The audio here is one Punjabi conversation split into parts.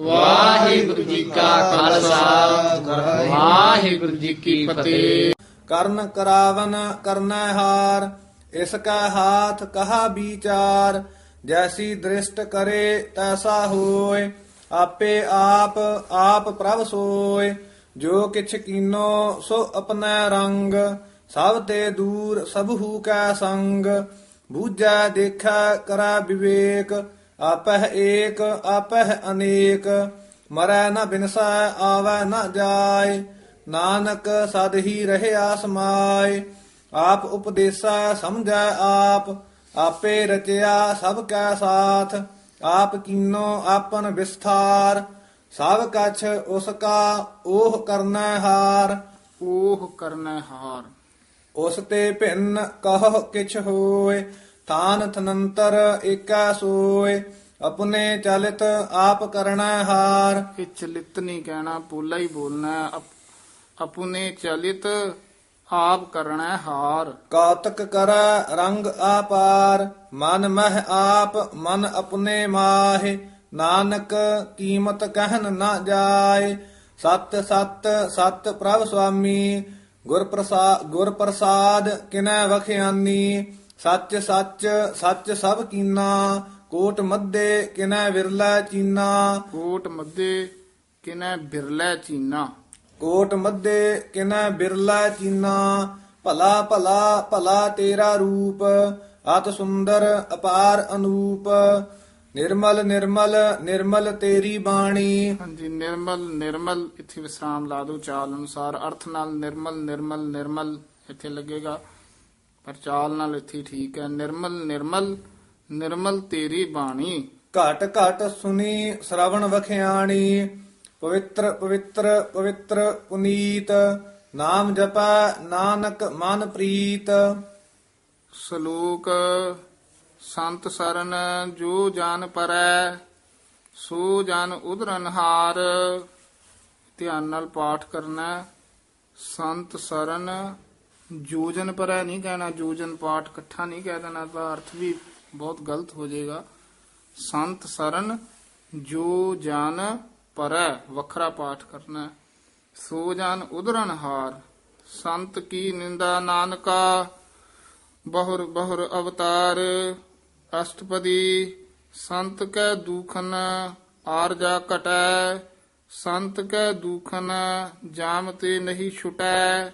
ਵਾਹਿਗੁਰੂ ਜੀ ਕਾ ਖਾਲਸਾ। ਵਾਹਿਗੁਰੂ ਜੀ ਕੀ ਫਤਿਹ। ਕਰਨ ਕਰਾਵਨ ਕਰਨੈ ਹਾਰ, ਇਸ ਕਾ ਹਾਥ ਕਹਾ ਵਿਚਾਰ, ਜੈਸੀ ਦ੍ਰਿਸ਼ਟ ਕਰੇ ਤੈਸਾ ਹੋਏ, ਆਪੇ ਆਪ ਆਪ ਪ੍ਰਭ ਸੋਏ, ਜੋ ਕਿਛ ਕੀਨੋ ਸੋ ਆਪਣਾ ਰੰਗ, ਸਭ ਤੇ ਦੂਰ ਸਭੂ ਕੈ ਸੰਗ, ਬੂਝੈ ਦੇਖਾ ਕਰੈ ਵਿਵੇਕ ਆਪਹਿ ਏਕ ਆਪਹਿ ਅਨੇਕ ਮਰੈ ਨ ਬਿਨਸੈ ਆਵੈ ਨ ਜਾਏ ਨਾਨਕ ਸਦ ਹੀ ਰਹਿਆ ਸਮਾਏ ਆਪ ਉਪਦੇਸਾ ਸਮਝੈ ਆਪ ਆਪੇ ਰਚਿਆ ਸਭ ਕੈ ਸਾਥ ਆਪ ਕੀਨੋ ਆਪਨ ਵਿਸਥਾਰ ਸਭ ਕਛ ਉਸ ਕਾ ਉਹ ਕਰਨਾ ਹਾਰ। ਉਹ ਕਰਨਾ ਹਾਰ। ਉਸ ਤੇ ਭਿੰਨ ਕਹ ਕਿਛ ਹੋਏ ਥਾਨ ਥਨੰਤਰ ਏਕਾ ਸੋਏ ਆਪਣੇ ਚਲਿਤ ਆਪ ਕਰਨਾ ਹਾਰ। ਇਹ ਚਲਿਤ ਨਹੀਂ ਕਹਿਣਾ ਪੋਲਾ ਹੀ ਬੋਲਣਾ ਹੈ। ਅਪ- ਅਪੁਨੇ ਚਲਿਤ ਆਪ ਕਰਨਾ ਹਾਰ। ਕਾਤਕ ਕਰੈ ਰੰਗ ਆਪਾਰ ਮਨ ਮਹਿ ਆਪ ਮਨ ਆਪਣੇ ਮਾਹਿ। ਨਾਨਕ ਕੀਮਤ ਕਹਿਨ ਨਾ ਜਾਏ। ਸਤ ਸਤ ਸਤ ਪ੍ਰਭ ਸੁਆਮੀ ਗੁਰ ਪ੍ਰਸਾਦ ਗੁਰ ਪ੍ਰਸਾਦ ਕਿਨੈ ਵਖਿਆਨੀ। ਸੱਚ ਸੱਚ ਸੱਚ ਸਭ ਕੀਨਾ ਕੋਟ ਮੱਦੇ ਕਿਨੈ ਵਿਰਲਾ ਚੀਨਾ। ਕੋਟ ਮੱਦੇ ਕਿਨੈ ਬਿਰਲੇ ਚੀਨਾ। ਕੋਟ ਮੱਦੇ ਕਿਨੈ ਬਿਰਲਾ ਚੀਨਾ। ਭਲਾ ਭਲਾ ਭਲਾ ਤੇਰਾ ਰੂਪ ਅਤ ਸੁੰਦਰ ਅਪਾਰ ਅਨੂਪ। ਨਿਰਮਲ ਨਿਰਮਲ ਨਿਰਮਲ ਤੇਰੀ ਬਾਣੀ। ਹਾਂਜੀ ਨਿਰਮਲ ਨਿਰਮਲ ਇੱਥੇ ਵਿਸਰਾਮ ਲਾ ਦਿਓ ਚਾਲ ਅਨੁਸਾਰ। ਅਰਥ ਨਾਲ ਨਿਰਮਲ ਨਿਰਮਲ ਨਿਰਮਲ ਇੱਥੇ ਲੱਗੇਗਾ। ਪਰ ਚਾਲ ਨਾਲ ਇੱਥੇ ਠੀਕ ਹੈ। ਨਿਰਮਲ ਨਿਰਮਲ ਨਿਰਮਲ ਤੇਰੀ ਬਾਣੀ। ਘਟ ਘਟ ਸੁਨੀ ਸ਼ਰਵਣ ਵਖਿਆਣੀ ਪਵਿੱਤਰ ਪਵਿੱਤਰ ਪਵਿੱਤਰ ਪੁਨੀਤ ਨਾਮ ਜਪੈ ਨਾਨਕ ਮਨ ਪ੍ਰੀਤ। ਸ਼ਲੋਕ ਸੰਤ ਸਰਨ ਜੋ ਜਨ ਪਰੈ ਸੋ ਜਨ ਉਧਰਨ ਹਾਰ। ਧਿਆਨ ਨਾਲ ਪਾਠ ਕਰਨਾ। ਸੰਤ ਸਰਨ ਜੋਜਨ ਪਰੈ ਨਹੀਂ ਕਹਿਣਾ, ਜੋਜਨ ਪਾਠ ਇਕੱਠਾ ਨਹੀਂ ਕਹਿ ਦੇਣਾ, ਤਾਂ ਅਰਥ ਵੀ ਬਹੁਤ ਗਲਤ ਹੋ ਜਾਏਗਾ। ਸੰਤ ਸਰਨ, ਜੋ ਜਨ ਪਰੈ, ਵੱਖਰਾ ਪਾਠ ਕਰਨਾ ਸੋ ਜਨ ਉਧਰਨ ਹਾਰ, ਸੰਤ ਕੀ ਨਿੰਦਾ ਨਾਨਕਾ, ਬਹੁਰ ਬਹੁਰ ਅਵਤਾਰ, ਅਸ਼ਟਪਦੀ, ਸੰਤ ਕੈ ਦੂਖਨ ਆਰਜਾ ਕਟੈ ਸੰਤ ਕੈ ਦੂਖਨ ਜਾਮ ਤੇ ਨਹੀਂ ਛੁਟੈ।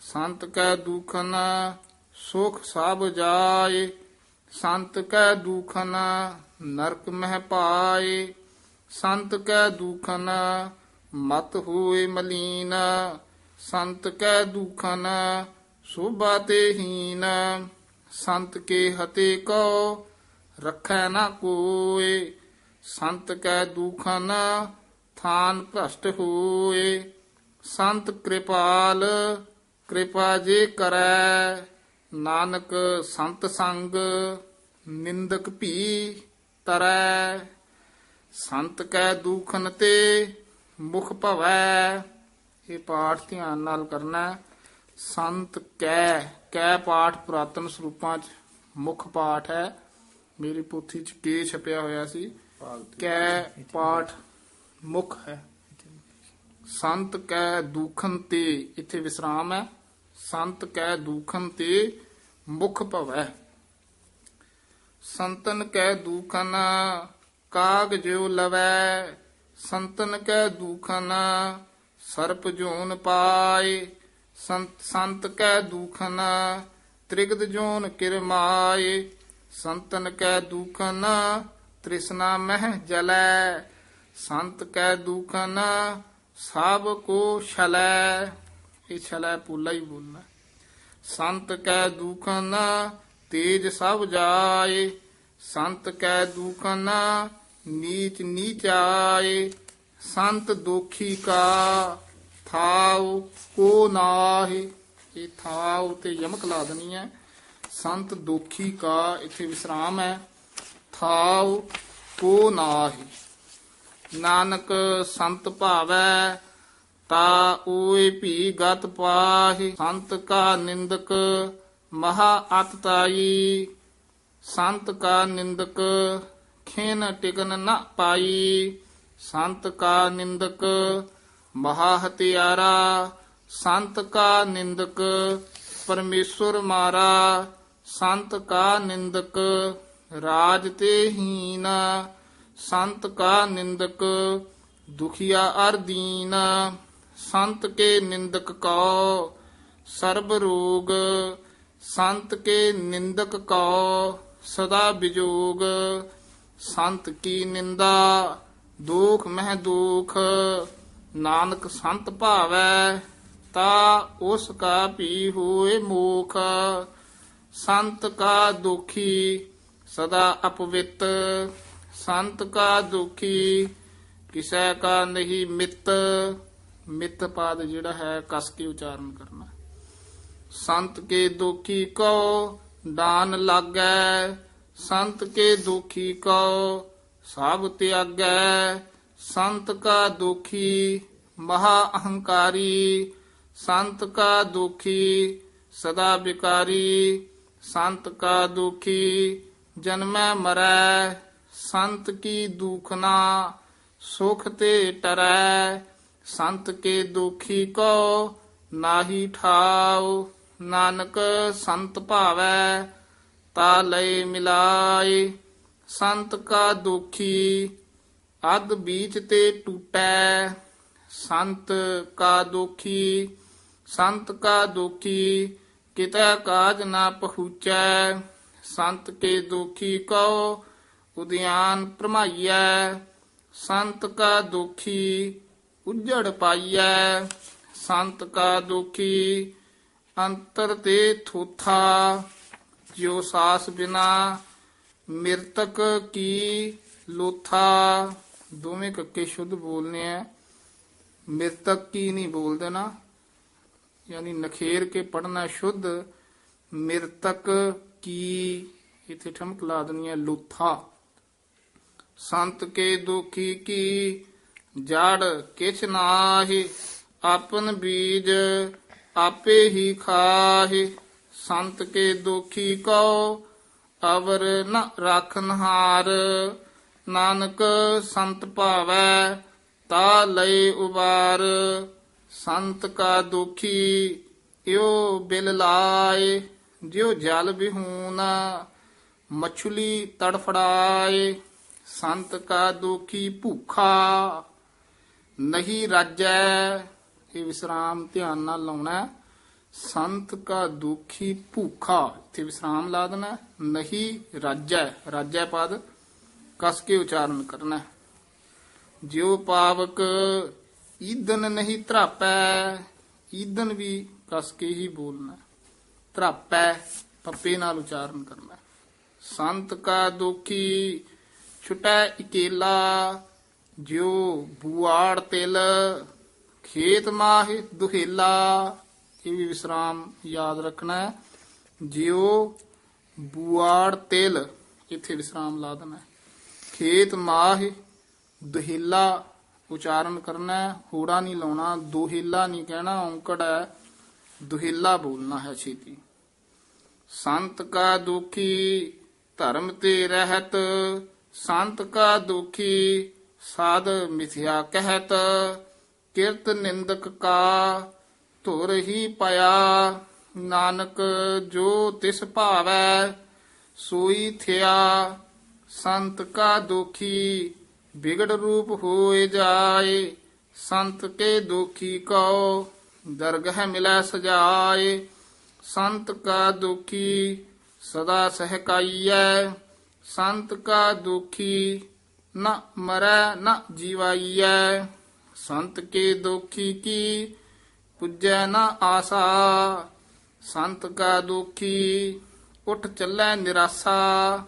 ਸੰਤ ਕੈ ਦੂਖਨ, ਸੁਖ ਸਭ ਜਾਏ। ਸੰਤ ਕੈ ਦੂਖਨ, ਨਰਕ ਮਹਿ ਪਾਏ। ਸੰਤ ਕੈ ਦੂਖਨ, ਮਤ ਹੋਏ ਮਲੀਨ। ਸੰਤ ਕੈ ਦੂਖਨ, ਸੋਭਾ ਤੇ ਹੀਨ। ਸੰਤ ਕੇ ਹਤੇ ਕੋ ਰੱਖੈ ਨਾ ਕੋਏ। ਸੰਤ ਕੈ ਦੁਖਨ, ਥਾਨ ਭ੍ਰਸ਼ਟ ਹੋਏ। ਸੰਤ ਕਿਰਪਾਲ ਕਿਰਪਾ ਜੇ ਕਰੈ, ਨਾਨਕ ਸੰਤ ਸੰਗ, ਨਿੰਦਕ ਭੀ ਤਰੈ। ਸੰਤ ਕੈ ਦੂਖਨ ਤੇ ਮੁਖ ਭਵੈ। ਇਹ ਪਾਠ ਧਿਆਨ ਨਾਲ ਕਰਨਾ ਸੰਤ ਕੈ ਕੈ ਪਾਠ ਪੁਰਾਤਨ ਸਰੂਪਾਂ ਚ ਮੁੱਖ ਪਾਠ ਹੈ। ਮੇਰੀ ਪੋਥੀ ਚ ਕੇ ਛਪਿਆ ਹੋਇਆ ਸੀ। ਕੈ ਪਾਠ ਮੁੱਖ ਹੈ। ਸੰਤ ਕੈ ਦੁਖਨ ਤੇ, ਇੱਥੇ ਵਿਸਰਾਮ ਹੈ। ਸੰਤ ਕੈ ਦੂਖਨ ਤੇ ਮੁਖ ਭਵੈ। ਸੰਤਨ ਕੈ ਦੂਖਨ, ਕਾਗ ਜਿਉ ਲਵੈ। ਸੰਤਨ ਕੈ ਦੂਖਨ, ਸਰਪ ਜੋਨ ਪਾਏ। ਸੰਤ ਸੰਤ ਕੈ ਦੂਖਨ, ਤ੍ਰਿਗਦ ਜੋਨ ਕਿਰਮਾਏ ਸੰਤਨ ਕੈ ਦੂਖਨ, ਤ੍ਰਿਸ਼ਨਾ ਮਹਿ ਜਲੈ। ਸੰਤ ਕੈ ਦੂਖਨ ਸਭ ਕੋ ਛਲੈ। ਇਹ ਛਲਾ ਪੂਲਾ ਹੀ ਬੋਲਣਾ। ਸੰਤ ਕੈ ਦੂਖਨ ਤੇਜ ਸਭ ਜਾਏ। ਸੰਤ ਕੈ ਦੂਖਨ ਨੀਚ ਨੀਚ ਆਏ। ਸੰਤ ਦੋਖੀ ਕਾ, ਥਾਉ ਕੋ ਨਾਹੀ। ਇਹ ਥਾਉ ਤੇ ਯਮਕ ਲਾ ਦੇਣੀ ਹੈ। ਸੰਤ ਦੋਖੀ ਕਾ, ਇੱਥੇ ਵਿਸਰਾਮ ਹੈ। ਥਾਉ ਕੋ ਨਾਹੀ। ਨਾਨਕ ਸੰਤ ਭਾਵੈ ਤਾ ਓਏ ਭੀ ਗਤ ਪਾਹੀ, ਸੰਤ ਕਾ ਨਿੰਦਕ ਮਹਾ ਅਤਤਾਈ ਸੰਤ ਕਾ ਨਿੰਦਕ ਖੇਨ ਟਿਕਨ ਨ ਪਾਈ। ਸੰਤ ਕਾ ਨਿੰਦਕ ਮਹਾ ਹਤਿਆਰਾ। ਸੰਤ ਕਾ ਨਿੰਦਕ ਪਰਮੇਸ਼ਵਰ ਮਾਰਾ। ਸੰਤ ਕਾ ਨਿੰਦਕ ਰਾਜ ਤੇ ਹੀਨ। ਸੰਤ ਕਾ ਨਿੰਦਕ ਦੁਖੀਆ ਅਰਦੀਨ ਸੰਤ ਕੇ ਨਿੰਦਕ ਕਉ, ਸਰਬ ਰੋਗ, ਸੰਤ ਕੇ ਨਿੰਦਕ ਕਉ, ਸਦਾ ਵਿਜੋਗ ਸੰਤ ਕੀ ਨਿੰਦਾ, ਦੁਖ ਮਹਿ ਦੁਖ, ਨਾਨਕ ਸੰਤ ਭਾਵੈ, ਤਾ ਉਸ ਕਾ ਵੀ ਹੋਏ ਮੋਖ, ਸੰਤ ਕਾ ਦੁਖੀ ਸਦਾ ਅਪਵਿੱਤ, ਸੰਤ ਕਾ ਦੁਖੀ ਕਿਸੈ ਕਾ ਨਹੀਂ ਮਿੱਤ ਮਿੱਤ ਪਾਦ ਜਿਹੜਾ ਹੈ ਕਸ ਕੇ ਉਚਾਰਨ ਕਰਨਾ। ਸੰਤ ਕੇ ਦੁਖੀ ਕੋ ਦਾਨ ਲਾਗੈ, ਸੰਤ ਕੇ ਦੁਖੀ ਕੋ ਸਭ ਤਿਆਗੈ, ਸੰਤ ਕਾ ਦੁਖੀ ਮਹਾ ਅਹੰਕਾਰੀ, ਸੰਤ ਕਾ ਦੁਖੀ ਸਦਾ ਵਿਕਾਰੀ, ਸੰਤ ਕਾ ਦੁਖੀ ਜਨਮੈ ਮਰੈ, ਸੰਤ ਕੀ ਦੁਖਨਾ ਸੁਖ ਤੇ ਟਰੈ ਸੰਤ ਕੇ ਦੁਖੀ ਕੋ ਨਾਹੀ ਠਾਉ, ਨਾਨਕ ਸੰਤ ਭਾਵੈ, ਤਾ ਲਏ ਮਿਲਾਏ। ਸੰਤ ਕਾ ਦੁਖੀ ਅਦ ਬੀਚ ਤੇ ਟੂਟੈ, ਸੰਤ ਕਾ ਦੁਖੀ, ਸੰਤ ਕਾ ਦੁਖੀ ਕਿਤੈ ਕਾਜ ਨਾ ਪਹੁੰਚੈ। ਸੰਤ ਕੇ ਦੁਖੀ ਕਉ ਉਦਿਆਨ ਭਰਮਾਈਐ, ਸੰਤ ਕਾ ਦੁਖੀ ਉਜੜ ਪਾਈਐ, ਸੰਤ ਕਾ ਦੁਖੀ, ਅੰਤਰ ਤੇ ਥੋਥਾ, ਜਿਉ ਸਾਸ ਬਿਨਾ ਮਿਰਤਕ ਕੀ ਲੋਥਾ। ਦੋਵੇਂ ਕੱਕੇ ਸ਼ੁੱਧ ਬੋਲਨੇ ਆ ਮਿਰਤਕ ਕੀ ਨਹੀਂ ਬੋਲ ਦੇਣਾ। ਯਾਨੀ ਨਖੇਰ ਕੇ ਪੜਨਾ ਸ਼ੁੱਧ, ਮਿਰਤਕ ਕੀ, ਇਥੇ ਠਮਕ ਲਾ ਦੇਣੀ ਹੈ ਲੋਥਾ। ਸੰਤ ਕੇ ਦੁਖੀ ਕੀ ਜੜ ਕਿਛ ਨਾਹੀ, ਆਪਨ ਬੀਜ ਆਪੇ ਹੀ ਖਾਹੀ। ਸੰਤ ਕੇ ਦੁਖੀ ਕਉ, ਅਵਰ ਨ ਰਾਖਨ ਹਾਰ ਨਾਨਕ ਸੰਤ ਭਾਵੈ, ਤਾ ਲਏ ਉਬਾਰ। ਸੰਤ ਕਾ ਦੁਖੀ ਇਓ ਬਿਲ ਲਾਏ। ਜਿਉ ਜਲ ਬਿਹੂਨਾ, ਮਛਲੀ ਤੜਫੜਾਏ। ਸੰਤ ਕਾ ਦੁਖੀ ਭੁਖਾ ਨਹੀਂ ਰਾਜੈ। ਇਹ ਵਿਸਰਾਮ ਧਿਆਨ ਨਾਲ ਲਾਉਣਾ ਸੰਤ ਕਾ ਦੁਖੀ ਭੂਖਾ। ਇੱਥੇ ਵਿਸਰਾਮ ਲਾ ਦੇਣਾ ਹੈ। ਨਹੀਂ ਰਾਜੈ। ਰਾਜੈ ਪਦ ਕਸ ਕੇ ਉਚਾਰਨ ਕਰਨਾ ਜਿਉ ਪਾਵਕ ਈਦਨ ਨਹੀਂ ਧਰਾਪੈ। ਈਦਨ ਵੀ ਕਸ ਕੇ ਹੀ ਬੋਲਣਾ ਧਰਾਪੈ, ਪੱਪੇ ਨਾਲ ਉਚਾਰਨ ਕਰਨਾ ਸੰਤ ਕਾ ਦੁਖੀ ਛੁਟੈ ਇਕੇਲਾ। ਜਿਉ ਬੁਆੜ ਤਿਲ, ਖੇਤ ਮਾਹਿ ਦੁਹੇਲਾ। ਇਹ ਵੀ ਵਿਸਰਾਮ ਯਾਦ ਰੱਖਣਾ ਹੈ। ਜਿਉ ਬੁਆੜ ਤਿਲ, ਇੱਥੇ ਵਿਸਰਾਮ ਲਾ ਦੇਣਾ ਖੇਤ ਮਾਹਿ ਦੁਹੇਲਾ, ਉਚਾਰਨ ਕਰਨਾ ਹੈ। ਹੋੜਾ ਨਹੀਂ ਲਾਉਣਾ, ਦੁਹੇਲਾ ਨਹੀਂ ਕਹਿਣਾ, ਔਂਕੜ ਹੈ। ਦੁਹੇਲਾ ਬੋਲਣਾ ਹੈ ਛੇਤੀ। ਸੰਤ ਕਾ ਦੁਖੀ ਧਰਮ ਤੇ ਰਹਿਤ, ਸੰਤ ਕਾ ਦੁਖੀ ਸਾਧ ਮਿਥਿਆ ਕਹਿਤ, ਕਿਰਤ ਨਿੰਦਕ ਕਾ ਧੁਰ ਹੀ ਪਿਆ। ਨਾਨਕ ਜੋ ਤਿਸ ਭਾਵੈ, ਸੋਈ ਥਿਆ। ਸੰਤ ਕਾ ਦੁਖੀ ਵਿਗੜ ਰੂਪ ਹੋਏ ਜਾਏ। ਸੰਤ ਕੇ ਦੁਖੀ ਕਉ ਦਰਗਹ ਮਿਲੈ ਸਜਾਏ। ਸੰਤ ਕਾ ਦੁਖੀ ਸਦਾ ਸਹਿਕਾਈਐ। ਸੰਤ ਕਾ ਦੁਖੀ ਨ ਮਰੈ ਨ ਜੀਵਾਈਐ, ਸੰਤ ਕੇ ਦੁਖੀ ਕੀ ਪੁੱਜੈ ਨ ਆਸਾ, ਸੰਤ ਕਾ ਦੁਖੀ ਉਠ ਚੱਲੈ ਨਿਰਾਸਾ,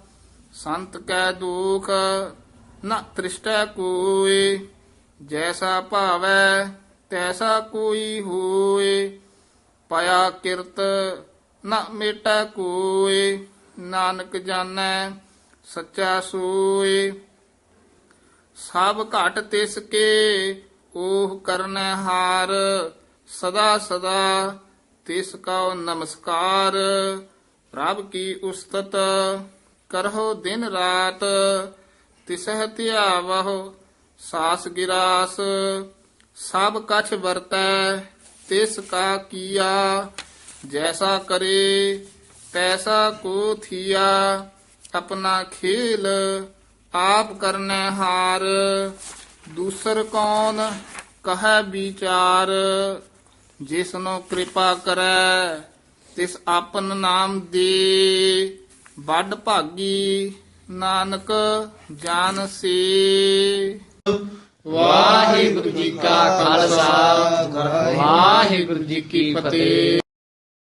ਸੰਤ ਕੈ ਦੁਖ ਨ ਤ੍ਰਿਸ਼ਟੈ ਕੋਏ ਜੈਸਾ ਭਾਵੈ ਤੈਸਾ ਕੋਈ ਹੋਏ ਪਾਇਆ ਕਿਰਤ ਨ ਮੇਟੈ ਕੋਏ ਨਾਨਕ ਜਾਣੈ ਸੱਚਾ ਸੋਏ ਸਭ ਘਟ ਤਿਸ ਕੇ ਉਹ ਕਰਨੈ ਹਾਰ, ਸਦਾ ਸਦਾ ਤਿਸ ਕਉ ਨਮਸਕਾਰ। ਪ੍ਰਭ ਕੀ ਉਸਤਤ ਕਰਹੁ ਦਿਨ ਰਾਤ, ਤਿਸਹਿ ਧਿਆਵਹੁ ਸਾਸ ਗਿਰਾਸ। ਸਭ ਕਛ ਵਰਤੈ, ਤਿਸ ਕਾ ਕੀਆ, ਜੈਸਾ ਕਰੇ, ਤੈਸਾ ਕੋ ਥੀਆ, ਆਪਣਾ ਖੇਲ ਆਪ ਕਰਨੈ ਹਾਰ, ਦੂਸਰ ਕੌਣ ਕਹੈ ਵਿਚਾਰ? ਜਿਸਨੂੰ ਕਿਰਪਾ ਕਰੈ, ਤਿਸ ਆਪਨ ਨਾਮ ਦੇ। ਵੱਡ ਭਾਗੀ ਨਾਨਕ ਜਾਣ ਸੇ। ਵਾਹਿਗੁਰੂ ਜੀ ਕਾ ਖਾਲਸਾ, ਵਾਹਿਗੁਰੂ ਜੀ ਕੀ ਫਤਿਹ।